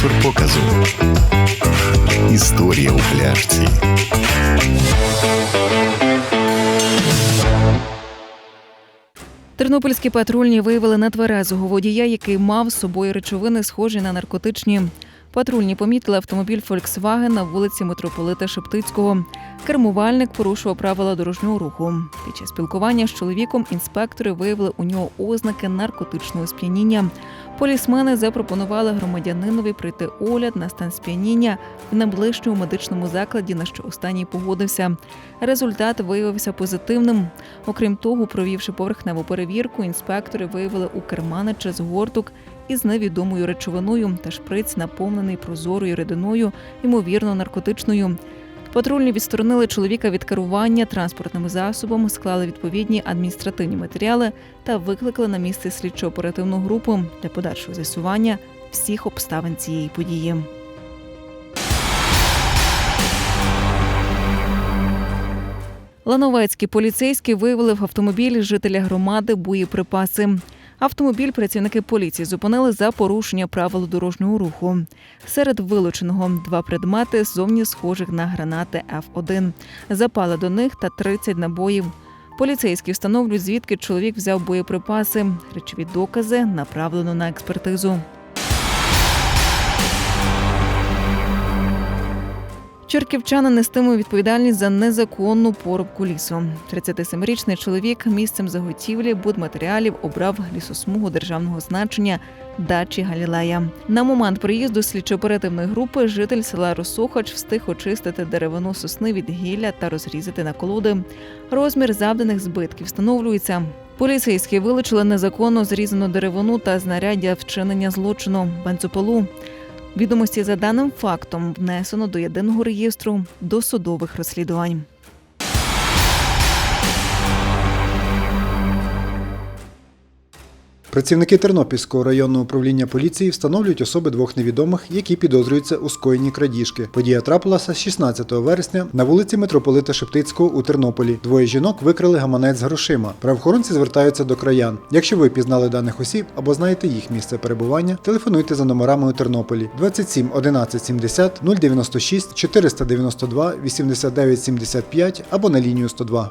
спонсор показу. Історія у пляшці. Тернопільські патрульні виявили нетверезого водія, який мав з собою речовини, схожі на наркотичні. Патрульні помітили автомобіль Volkswagen на вулиці митрополита Шептицького. Кермувальник порушував правила дорожнього руху. Під час спілкування з чоловіком інспектори виявили у нього ознаки наркотичного сп'яніння. Полісмени запропонували громадянинові пройти огляд на стан сп'яніння в найближчому медичному закладі, на що останній погодився. Результат виявився позитивним. Окрім того, провівши поверхневу перевірку, інспектори виявили у керманича згорток із невідомою речовиною та шприць, наповнений прозорою рідиною, ймовірно, наркотичною. Патрульні відсторонили чоловіка від керування транспортним засобом, склали відповідні адміністративні матеріали та викликали на місце слідчо-оперативну групу для подальшого з'ясування всіх обставин цієї події. Лановецькі поліцейські виявили в автомобілі жителя громади боєприпаси. Автомобіль працівники поліції зупинили за порушення правил дорожнього руху. Серед вилученого два предмети зовні схожих на гранати Ф1. Запали до них та 30 набоїв. Поліцейські встановлюють, звідки чоловік взяв боєприпаси. Речові докази направлено на експертизу. Черківчани нестимуть відповідальність за незаконну порубку лісу. 37-річний чоловік місцем заготівлі будматеріалів обрав лісосмугу державного значення дачі Галілея. На момент приїзду слідчо-оперативної групи житель села Росохач встиг очистити деревину сосни від гілля та розрізати на колоди. Розмір завданих збитків встановлюється. Поліцейські вилучили незаконно зрізану деревину та знаряддя вчинення злочину бензопилу. Відомості за даним фактом внесено до єдиного реєстру досудових розслідувань. Працівники Тернопільського районного управління поліції встановлюють особи двох невідомих, які підозрюються у скоєнні крадіжки. Подія трапилася 16 вересня на вулиці митрополита Шептицького у Тернополі. Двоє жінок викрали гаманець з грошима. Правоохоронці звертаються до краян. Якщо ви пізнали даних осіб або знаєте їх місце перебування, телефонуйте за номерами у Тернополі 27 11 70 096 492 89 75 або на лінію 102.